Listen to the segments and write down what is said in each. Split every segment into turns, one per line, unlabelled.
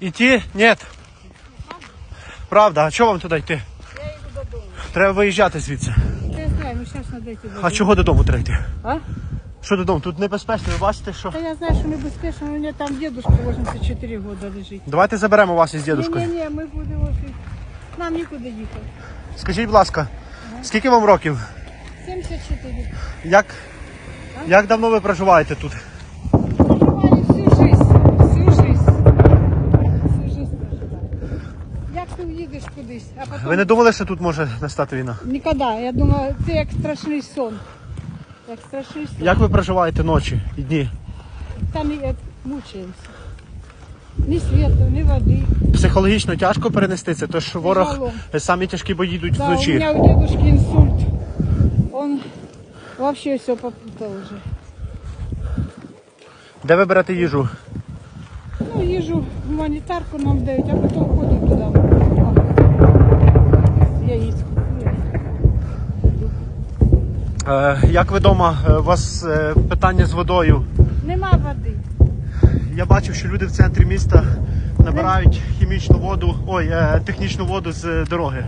Іти? Ні. Правда, а чого вам туди йти?
Я йду додому.
Треба виїжджати звідси.
Ти знаю, ми зараз треба йти додому.
А чого додому треба йти?
А?
Що додому? Тут небезпечно, ви бачите, що.
Та я знаю, що небезпечно, у мене там дедушка 84 роки лежить.
Давайте заберемо вас із
Ні,
дідушкою.
ні, ні, ми будемо. жити. Нам нікуди їхати.
Скажіть, будь ласка, скільки вам років?
74.
Як, як давно ви проживаєте тут?
Як ти уїдеш кудись, а потім...
Ви не думали, що тут може настати війна?
Ніколи. Я думаю, це як страшний сон. Як страшний сон.
Як ви проживаєте ночі і дні?
Там і мучаємося. Ні світу, ні води.
Психологічно тяжко перенести це, що ворог
Тяжело.
самі тяжкі бої йдуть
Да, у
вночі.
меня у дедушки инсульт. Он вообще все попутал уже.
Де ви берете їжу?
Ну, їжу гуманітарку нам дають, а
як ви вдома, у вас е, питання з водою?
Нема води.
Я бачив, що люди в центрі міста набирають хімічну воду, ой, е, технічну воду з е, дороги.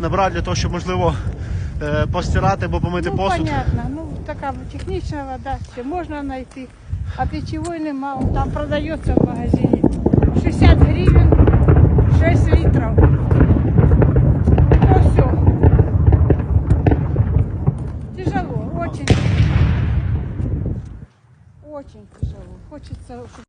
Набирають для того, щоб можливо е, постирати або помити
ну,
посуд.
понятно. Ну, така технічна вода, ще можна знайти. А питьевой нема, там продається в магазині. 60 гривень Очень тяжело. хочется. щоб